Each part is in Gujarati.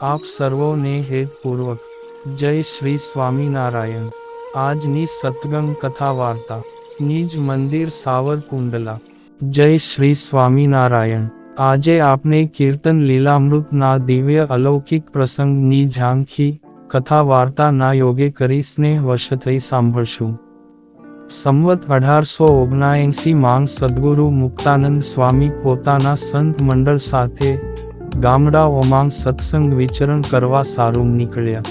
આપ સર્વોને હેતપૂર્વક જય શ્રી સ્વામિનારાયણ. આજની સતગંગ કથા વાર્તા. નિજ મંદિર સાવરકુંડલા. જય શ્રી સ્વામિનારાયણ. આજે આપણે કીર્તન લીલામૃતના દિવ્ય અલૌકિક પ્રસંગની ઝાંખી કથા વાર્તાના યોગે કરી સ્નેહવશ થઈ સાંભળશું. સંવત અઢારસો ઓગણાએંસી માંગ સદગુરુ મુક્તાનંદ સ્વામી પોતાના સંત મંડળ સાથે ગામડાઓમાં સત્સંગ વિચરણ કરવા સારું નીકળ્યા.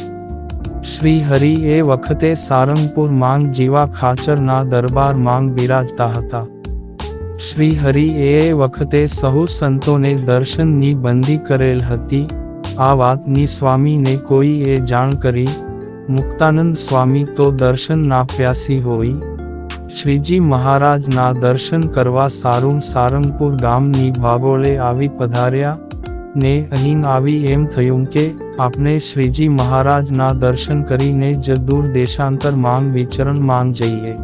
શ્રી હરિ એ વખતે સારંગપુર માંગ જીવા ખાચરના દરબાર માંગ બિરાજતા હતા. શ્રી હરિ એ વખતે સહુ સંતોને દર્શનની બંધી કરેલ હતી. આ વાતની સ્વામીને કોઈએ જાણ કરી, મુક્તાનંદ સ્વામી, તો દર્શન ના પ્યાસી હોય. શ્રીજી મહારાજના દર્શન કરવા સારું સારંગપુર ગામની ભાગોળે આવી પધાર્યા. ને અહીં આવી એમ થયું કે આપણે શ્રીજી મહારાજના દર્શન કરીને જ દૂર દેશાંતર માંગ વિચરણ માંગ જઈએ.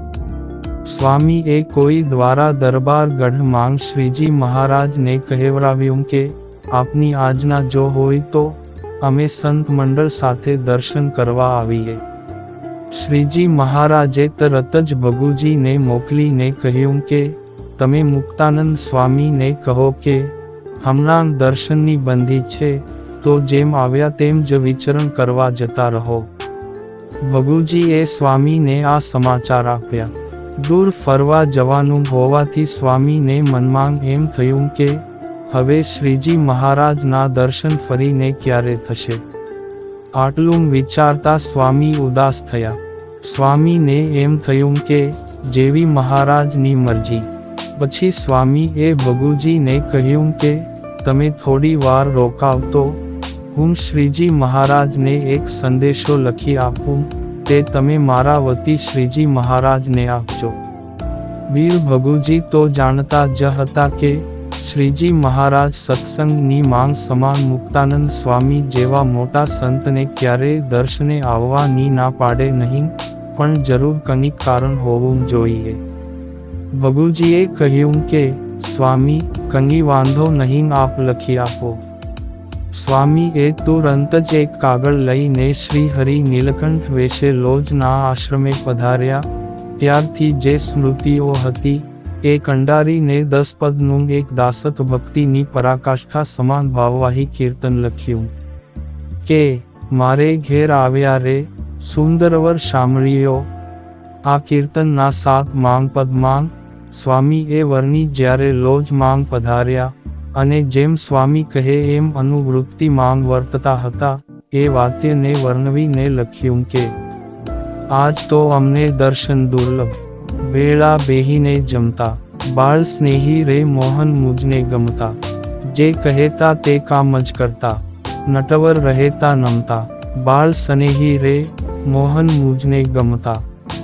સ્વામી એ કોઈ દ્વારા દરબાર ગઢ માંગ શ્રીજી મહારાજને કહેવરાવ્યું કે, આપની આજના જો હોય તો અમે સંત મંડળ સાથે દર્શન કરવા આવીએ. શ્રીજી મહારાજે તરત જ ભગુજીને મોકલીને કહ્યું કે, તમે મુક્તાનંદ સ્વામીને કહો કે હમણાં દર્શનની બંધી છે, તો જેમ આવ્યા તેમ જ વિચરણ કરવા જતા રહો. ભગુજીએ સ્વામીને આ સમાચાર આપ્યા. દૂર ફરવા જવાનું હોવાથી સ્વામીને મનમાં એમ થયું કે, હવે શ્રીજી મહારાજના દર્શન ફરીને ક્યારે થશે? આટલું વિચારતા સ્વામી ઉદાસ થયા. સ્વામીને એમ થયું કે, જેવી મહારાજની મરજી. પછી સ્વામીએ ભગુજીને કહ્યું કે તમે થોડી વાર રોકાવ તો હું શ્રીજી મહારાજને એક સંદેશો લખી આપું, તે તમે મારા વતી શ્રીજી મહારાજને આપજો. વીર ભગુજી તો જાણતા જ હતા કે શ્રીજી મહારાજ સત્સંગની માંગ સમાન મુક્તાનંદ સ્વામી જેવા મોટા સંતને ક્યારેય દર્શને આવવાની ના પાડે નહીં, પણ જરૂર કંઈક કારણ હોવું જોઈએ. ભગુજીએ કહ્યું કે સ્વામી, કંઈ વાંધો નહીં, આપ લખી આપો. સ્વામી, એ તુરંત જ એક કાગળ લઈને શ્રી હરિ નીલકંઠ વેશે લોજના આશ્રમે પધાર્યા. ત્યારથી જે સ્મૃતિઓ હતી, એ કંડારીને દસ પદનું એક દાસક ભક્તિની પરાકાષ્ઠા સમાન ભાવવાહી કીર્તન લખ્યું. કે, મારે ઘેર આવ્યા રે, સુંદરવર શામળીઓ, આ કીર્તનના સાત માંગ પદ માંગ સ્વામી એ વરની જ્યારે લોજ માંગ પધાર્યા અને જેમ સ્વામી કહે એમ અનુવૃત્તિ માંગ વર્તતા હતા, એ વાત્યને વર્ણવીને લખ્યું કે, આજ તો અમને દર્શન દુર્લભ, વેળા બેહીને જમતા, બાળ સ્નેહી રે મોહન મુજને ગમતા, જે કહેતા તે કામ જ કરતા, નટવર રહેતા નમતા, બાળ સ્નેહી રે મોહન મુજને ગમતા,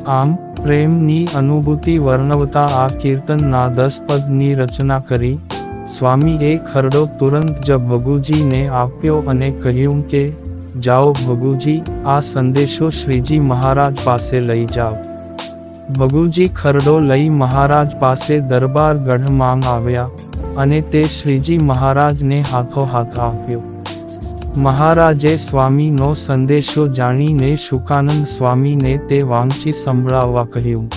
આમ પ્રેમની અનુભૂતિ વર્ણવતા આ કીર્તનના દસ પદની રચના કરી. સ્વામી એ ખરડો તુરંત જ ભગુજીને આપ્યો અને કહ્યું કે, જાઓ ભગુજી, આ સંદેશો શ્રીજી મહારાજ પાસે લઈ જાઓ. ભગુજી ખરડો લઈ મહારાજ પાસે દરબાર ગઢ માંગ આવ્યા અને તે શ્રીજી મહારાજને હાથો હાથ આપ્યો. મહારાજે સ્વામીનો સંદેશો જાણીને શુકાનંદ સ્વામીને તે વાંચી સંભળાવવા કહ્યું.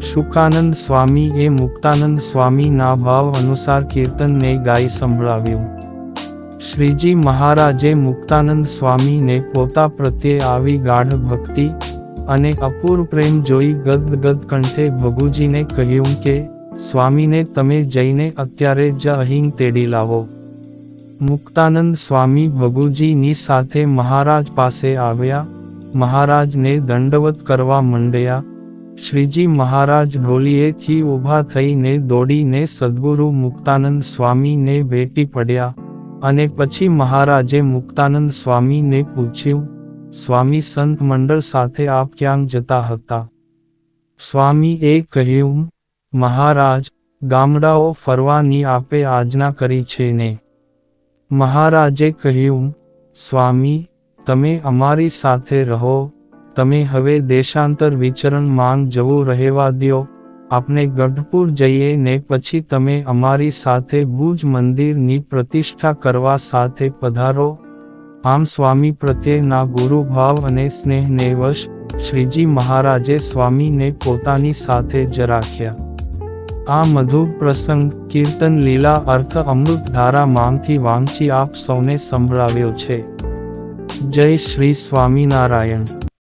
શુકાનંદ સ્વામી એ મુક્તાનંદ સ્વામીના ભાવ અનુસાર કીર્તનને ગાઈ સંભળાવ્યું. શ્રીજી મહારાજે મુક્તાનંદ સ્વામીને પોતા પ્રત્યે આવી ગાઢ ભક્તિ અને અપૂર પ્રેમ જોઈ ગદગદ કંઠે ભગુજીને કહ્યું કે, સ્વામીને તમે જઈને અત્યારે જ અહીં તેડી લાવો. મુક્તાનંદ સ્વામી ભગુજીની સાથે મહારાજ પાસે આવ્યા, મહારાજને દંડવત કરવા મંડ્યા. શ્રીજી મહારાજ ઢોલીએથી ઊભા થઈને દોડીને સદગુરુ મુક્તાનંદ સ્વામીને ભેટી પડ્યા અને પછી મહારાજે મુક્તાનંદ સ્વામીને પૂછ્યું, સ્વામી સંત મંડળ સાથે આપ ક્યાં જતા હતા? સ્વામીએ કહ્યું, મહારાજ, ગામડાઓ ફરવાની આપે આજના કરી છે ને. મહારાજે કહ્યું, સ્વામી, તમે અમારી સાથે રહો. તમે હવે દેશાંતર વિચરણ માંગ જવું રહેવા દ્યો. આપણે ગઢપુર જઈએ ને પછી તમે અમારી સાથે ભુજ મંદિરની પ્રતિષ્ઠા કરવા સાથે પધારો. આમ સ્વામી પ્રત્યેના ગુરુભાવ અને સ્નેહને વશ શ્રીજી મહારાજે સ્વામીને પોતાની સાથે જ રાખ્યા. આ મધુર પ્રસંગ કીર્તન લીલા અર્થ અમૃત ધારા માંથી વાંચી આપ સૌને સંભળાવ્યો છે જય શ્રી સ્વામિનારાયણ